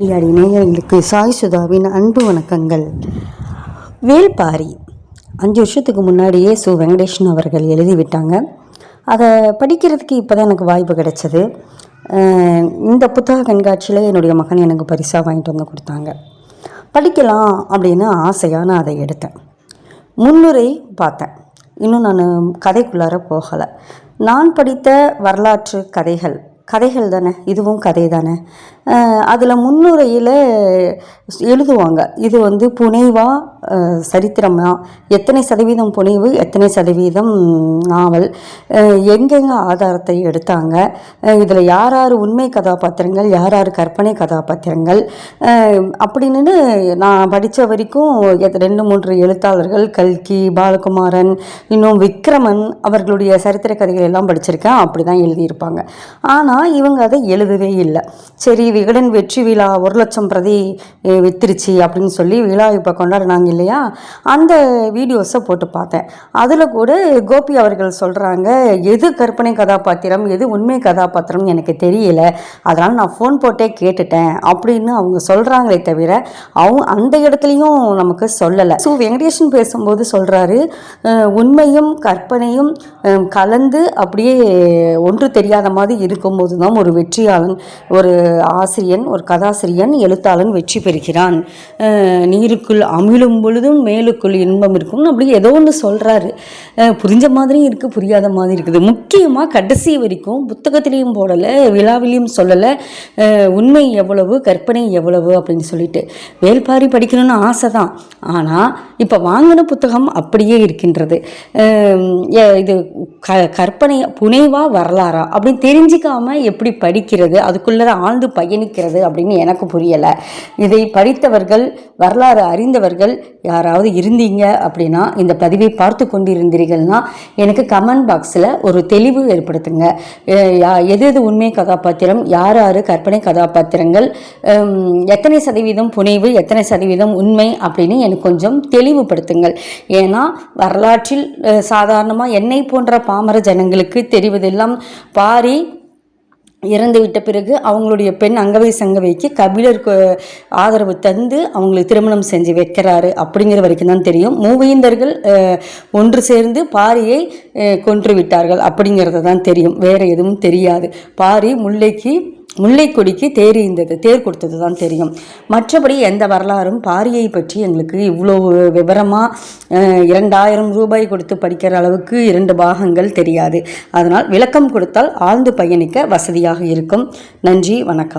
அடியாடி நேயர்களுக்கு சாய் சுதாவின் அன்பு வணக்கங்கள். வேல்பாரி அஞ்சு வருஷத்துக்கு முன்னாடியே சு. வெங்கடேஷன் அவர்கள் எழுதி விட்டாங்க அதை படிக்கிறதுக்கு இப்போ தான் எனக்கு வாய்ப்பு கிடைச்சது. இந்த புத்தக கண்காட்சியில் என்னுடைய மகன் எனக்கு பரிசாக வாங்கிட்டு வந்து கொடுத்தாங்க. படிக்கலாம் அப்படின்னு ஆசையாக நான் அதை எடுத்தேன். முன்னுரை பார்த்தேன். இன்னும் நான் கதைக்குள்ளார போகலை. நான் படித்த வரலாற்று கதைகள் கதைகள் தானே? இதுவும் கதை தானே? அதில் முன்னுரையில் எழுதுவாங்க. இது வந்து புனைவா சரித்திரமா எத்தனை சதவீதம் புனைவு எத்தனை சதவீதம் நாவல் எங்கெங்கே எங்கெங்க ஆதாரத்தை எடுத்தாங்க இதில் யார் யார் உண்மை கதாபாத்திரங்கள் யார் யார் கற்பனை கதாபாத்திரங்கள் அப்படின்னு நான் படித்த வரைக்கும் எத்- ரெண்டு மூன்று எழுத்தாளர்கள் கல்கி பாலகுமாரன் இன்னும் விக்ரமன் அவர்களுடைய சரித்திர கதைகள் எல்லாம் படிச்சிருக்கேன். அப்படி தான் எழுதியிருப்பாங்க. ஆனால் ஆனால் இவங்க அதை எழுதவே இல்லை. சரி விகடன் வெற்றி விழா ஒரு லட்சம் பிரதி வித்துருச்சு அப்படின்னு சொல்லி விழா இப்போ கொண்டாடினாங்க இல்லையா? அந்த வீடியோஸை போட்டு பார்த்தேன். அதில் கூட கோபி அவர்கள் சொல்கிறாங்க எது கற்பனை கதாபாத்திரம் எது உண்மை கதாபாத்திரம்னு எனக்கு தெரியல. அதனால் நான் ஃபோன் போட்டே கேட்டுட்டேன் அப்படின்னு அவங்க சொல்கிறாங்களே தவிர அவங்க அந்த இடத்துலையும் நமக்கு சொல்லலை. ஸோ வெங்கடேஷன் பேசும்போது சொல்கிறாரு உண்மையும் கற்பனையும் கலந்து அப்படியே ஒன்று தெரியாத மாதிரி இருக்கும். போது தான் ஒரு வெற்றியாளன் ஒரு ஆசிரியன் ஒரு கதாசிரியன் எழுத்தாளன் வெற்றி பெறுகிறான். நீருக்குள் அமிழும் பொழுதும் மேலுக்குள் இன்பம் இருக்கும். அப்படி ஏதோ ஒன்று சொல்கிறாரு புரிஞ்ச மாதிரியும் இருக்குது புரியாத மாதிரி இருக்குது. முக்கியமாக கடைசி வரைக்கும் புத்தகத்திலையும் போடலை விழாவிலையும் சொல்லலை. உண்மை எவ்வளவு கற்பனை எவ்வளவு அப்படின்னு சொல்லிட்டு வேல்பாரி படிக்கணும்னு ஆசை தான் ஆனால் இப்போ வாங்கின புத்தகம் அப்படியே இருக்கின்றது. இது க கற்பனை புனைவா வரலாறா அப்படின்னு தெரிஞ்சிக்காம எப்படி படிக்கிறது? அதுக்குள்ளே ஆழ்ந்து பயணிக்கிறது அப்படின்னு எனக்கு புரியலை. இதை படித்தவர்கள் வரலாறு அறிந்தவர்கள் யாராவது இருந்தீங்க அப்படின்னா இந்த பதிவை பார்த்து கொண்டிருந்தீர்கள்னா எனக்கு கமெண்ட் பாக்ஸில் ஒரு தெளிவு ஏற்படுத்துங்க. எது எது உண்மை கதாபாத்திரம் யார் யார் கற்பனை கதாபாத்திரங்கள் எத்தனை சதவீதம் புனைவு எத்தனை சதவீதம் உண்மை அப்படின்னு எனக்கு கொஞ்சம் தெளிவுபடுத்துங்கள். ஏன்னா வரலாற்றில் சாதாரணமாக என்னை போன்ற பாமர ஜனங்களுக்கு தெரிவதெல்லாம் பாரி இறந்து விட்ட பிறகு அவங்களுடைய பெண் அங்கவை சங்கவைக்கு கபிலருக்கு ஆதரவு தந்து அவங்களுக்கு திருமணம் செஞ்சு வைக்கிறாரு அப்படிங்கிற வரைக்கும் தான் தெரியும். மூவேந்தர்கள் ஒன்று சேர்ந்து பாரியை கொன்று விட்டார்கள் அப்படிங்கிறது தான் தெரியும். வேற எதுவும் தெரியாது. பாரி முல்லைக்கு முல்லைக்கொடிக்கு தேர் இருந்தது தேர் கொடுத்தது தான் தெரியும். மற்றபடி எந்த வரலாறும் பாரியை பற்றி எங்களுக்கு இவ்வளோ விவரமாக இரண்டாயிரம் ரூபாய் கொடுத்து படிக்கிற அளவுக்கு இரண்டு பாகங்கள் தெரியாது. அதனால் விளக்கம் கொடுத்தால் ஆழ்ந்து பயணிக்க வசதியாக இருக்கும். நன்றி வணக்கம்.